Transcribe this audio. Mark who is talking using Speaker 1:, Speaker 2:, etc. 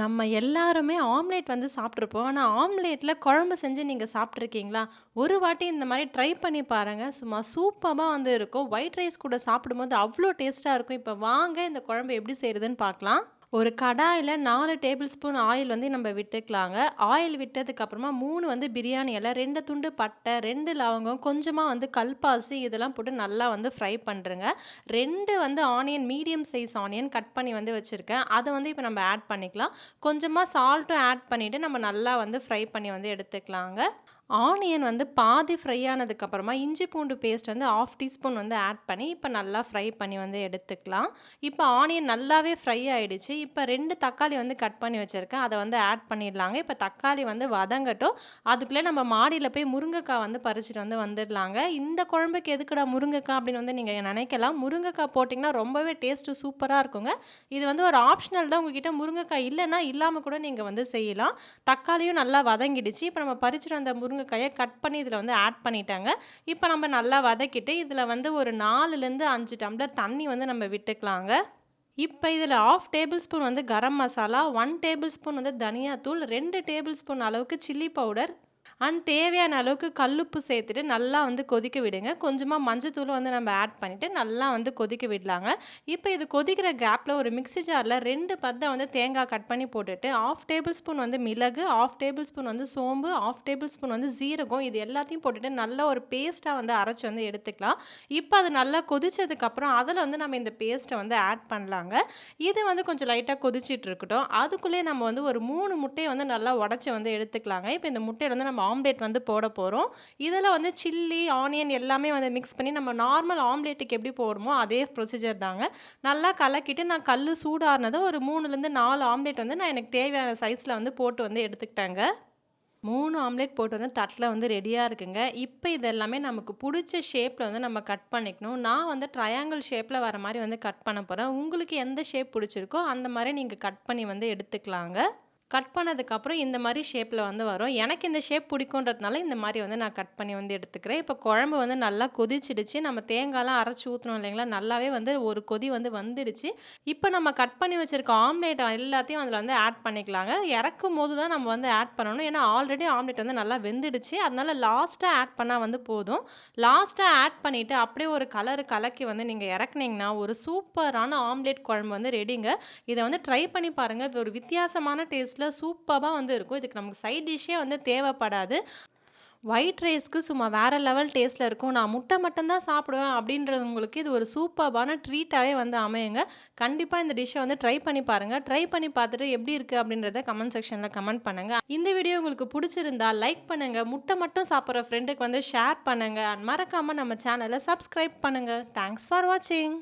Speaker 1: நம்ம எல்லாருமே ஆம்லேட் வந்து சாப்பிட்ருப்போம். ஆனால் ஆம்லேட்டில் குழம்பு செஞ்சு நீங்கள் சாப்பிட்ருக்கீங்களா ஒரு வாட்டி இந்த மாதிரி ட்ரை பண்ணி பாருங்கள் சும்மா சூப்பராக வந்து இருக்கும். ஒயிட் ரைஸ் கூட சாப்பிடும்போது அவ்வளோ டேஸ்ட்டாக இருக்கும். இப்போ வாங்க இந்த குழம்பு எப்படி செய்கிறதுன்னு பார்க்கலாம். ஒரு கடாயில் 4 டேபிள் ஸ்பூன் ஆயில் வந்து நம்ம விட்டுக்கலாங்க. ஆயில் விட்டதுக்கப்புறமா 3 வந்து பிரியாணி இல, 2 துண்டு பட்டை, 2 லவங்கம், கொஞ்சமா வந்து கல்பாசி இதெல்லாம் போட்டு நல்லா வந்து ஃப்ரை பண்ணுறேங்க. 2 வந்து onion medium size onion cut பண்ணி வந்து வச்சுருக்கேன் அத வந்து இப்போ நம்ம ஆட் பண்ணிக்கலாம். கொஞ்சமா சால்ட்டும் ஆட் பண்ணிட்டு நம்ம நல்லா வந்து ஃப்ரை பண்ணி வந்து எடுத்துக்கலாங்க. ஆனியன் வந்து பாதி ஃப்ரை ஆனதுக்கப்புறமா இஞ்சி பூண்டு பேஸ்ட் வந்து 1/2 டீஸ்பூன் வந்து ஆட் பண்ணி, இப்போ நல்லா ஃப்ரை பண்ணி வந்து எடுத்துக்கலாம். இப்போ ஆனியன் நல்லாவே ஃப்ரை ஆகிடுச்சு இப்போ ரெண்டு தக்காளி வந்து கட் பண்ணி வச்சுருக்கேன் அதை வந்து ஆட் பண்ணிடலாங்க. இப்போ தக்காளி வந்து வதங்கட்டும். அதுக்குள்ளே நம்ம மாடியில் போய் முருங்கைக்காய் வந்து பறிச்சுட்டு வந்து வந்துடலாங்க. இந்த குழம்புக்கு எதுக்குடா முருங்கைக்காய் அப்படின்னு வந்து நீங்கள் நினைக்கலாம். முருங்கைக்காய் போட்டிங்கன்னா ரொம்பவே டேஸ்ட்டு சூப்பராக இருக்குங்க. இது வந்து ஒரு ஆப்ஷனல் தான். உங்ககிட்ட முருங்கைக்காய் இல்லைன்னா இல்லாமல் கூட நீங்கள் வந்து செய்யலாம். தக்காளியும் நல்லா வதங்கிடுச்சு. இப்போ நம்ம பறிச்சுட்டு வந்த கையை கட் பண்ணி இதில் வந்து ஆட் பண்ணிட்டாங்க இப்போ நம்ம நல்லா வதக்கிட்டு, இதில் வந்து ஒரு 4லேருந்து 5 டம்ளர் தண்ணி வந்து நம்ம விட்டுக்கலாங்க. இப்போ இதில் ஆஃப் டேபிள் ஸ்பூன் வந்து garam masala, one table spoon வந்து தனியாத்தூள், ரெண்டு டேபிள் ஸ்பூன் அளவுக்கு சில்லி பவுடர் அண்ட் தேவையான அளவுக்கு கல்லுப்பு சேர்த்துட்டு நல்லா வந்து கொதிக்க விடுங்க. கொஞ்சமாக மஞ்சத்தூளும் வந்து நம்ம ஆட் பண்ணிவிட்டு நல்லா வந்து கொதிக்க விடலாங்க. இப்போ இது கொதிக்கிற கேப்பில் ஒரு மிக்ஸி ஜாரில் ரெண்டு பத்தை வந்து தேங்காய் கட் பண்ணி போட்டுட்டு, 1/2 டேபிள் ஸ்பூன் வந்து மிளகு, 1/2 டேபிள் ஸ்பூன் வந்து சோம்பு, 1/2 டேபிள் ஸ்பூன் வந்து சீரகம் இது எல்லாத்தையும் போட்டுட்டு நல்ல ஒரு பேஸ்ட்டாக வந்து அரைச்சி வந்து எடுத்துக்கலாம். இப்போ அது நல்லா கொதிச்சதுக்கப்புறம் அதில் வந்து நம்ம இந்த பேஸ்ட்டை வந்து ஆட் பண்ணலாங்க. இது வந்து கொஞ்சம் லைட்டாக கொதிச்சிட்டு இருக்கட்டும். அதுக்குள்ளேயே நம்ம வந்து ஒரு மூணு முட்டையை வந்து நல்லா உடச்சி வந்து எடுத்துக்கலாங்க. இப்போ இந்த முட்டையில வந்து நம்ம ஆம்லேட் வந்து போட போகிறோம் இதில் வந்து சில்லி, ஆனியன் எல்லாமே வந்து மிக்ஸ் பண்ணி நம்ம நார்மல் ஆம்லேட்டுக்கு எப்படி போடுறோமோ அதே ப்ரொசீஜர் தாங்க. நல்லா கலக்கிட்டு நான் கல் சூடாறுனதும் ஒரு 3லேருந்து 4 ஆம்லேட் வந்து நான் எனக்கு தேவையான சைஸில் வந்து போட்டு வந்து எடுத்துக்கிட்டேங்க. மூணு ஆம்லேட் போட்டு வந்து தட்டில் வந்து ரெடியாக இருக்குங்க. இப்போ இது எல்லாமே நமக்கு பிடிச்ச ஷேப்பில் வந்து நம்ம கட் பண்ணிக்கணும். நான் வந்து ட்ரையாங்கிள் ஷேப்பில் வர மாதிரி வந்து கட் பண்ண போகிறேன் உங்களுக்கு எந்த ஷேப் பிடிச்சிருக்கோ அந்த மாதிரி நீங்கள் கட் பண்ணி வந்து எடுத்துக்கலாங்க. கட் பண்ணதுக்கப்புறம் இந்த மாதிரி ஷேப்பில் வந்து வரும். எனக்கு இந்த ஷேப் பிடிக்குன்றதுனால இந்த மாதிரி வந்து நான் கட் பண்ணி வந்து எடுத்துக்கிறேன். இப்போ குழம்பு வந்து நல்லா கொதிச்சிடுச்சு. நம்ம தேங்காய்லாம் அரைச்சி ஊற்றணும் இல்லைங்களா? நல்லாவே வந்து ஒரு கொதி வந்து வந்துடுச்சு. இப்போ நம்ம கட் பண்ணி வச்சுருக்க ஆம்லேட் எல்லாத்தையும் அதில் வந்து ஆட் பண்ணிக்கலாங்க. இறக்கும்போது தான் நம்ம வந்து ஆட் பண்ணணும். ஏன்னா ஆல்ரெடி ஆம்லேட் வந்து நல்லா வெந்துடுச்சு. அதனால் லாஸ்ட்டாக ஆட் பண்ணால் வந்து போதும். லாஸ்ட்டாக ஆட் பண்ணிவிட்டு அப்படியே ஒரு கலர் கலக்கி வந்து நீங்கள் இறக்குனீங்கன்னா, ஒரு சூப்பரான ஆம்லேட் குழம்பு வந்து ரெடிங்க. இதை வந்து ட்ரை பண்ணி பாருங்க. ஒரு வித்தியாசமான டேஸ்ட்டில் சூப்பராக வந்து இருக்கும். இதுக்கு நமக்கு சைட் டிஷ்ஷே வந்து தேவைப்படாது. ஒயிட் ரைஸ்க்கு சும்மா வேறு லெவல் டேஸ்ட்டில் இருக்கும். நான் முட்டை மட்டும்தான் சாப்பிடுவேன் அப்படின்றவங்களுக்கு இது ஒரு சூப்பர்பான ட்ரீட்டாகவே வந்து அமையுங்க. கண்டிப்பாக இந்த டிஷ்ஷை வந்து ட்ரை பண்ணி பாருங்கள் ட்ரை பண்ணி பார்த்துட்டு எப்படி இருக்குது அப்படின்றத கமெண்ட் செக்ஷனில் கமெண்ட் பண்ணுங்கள் இந்த வீடியோ உங்களுக்கு பிடிச்சிருந்தா லைக் பண்ணுங்கள் முட்டை மட்டும் சாப்பிட்ற ஃப்ரெண்டுக்கு வந்து ஷேர் பண்ணுங்கள் அண்ட் மறக்காமல் நம்ம சேனலை சப்ஸ்கிரைப் பண்ணுங்கள் தேங்க்ஸ் ஃபார் வாட்சிங்.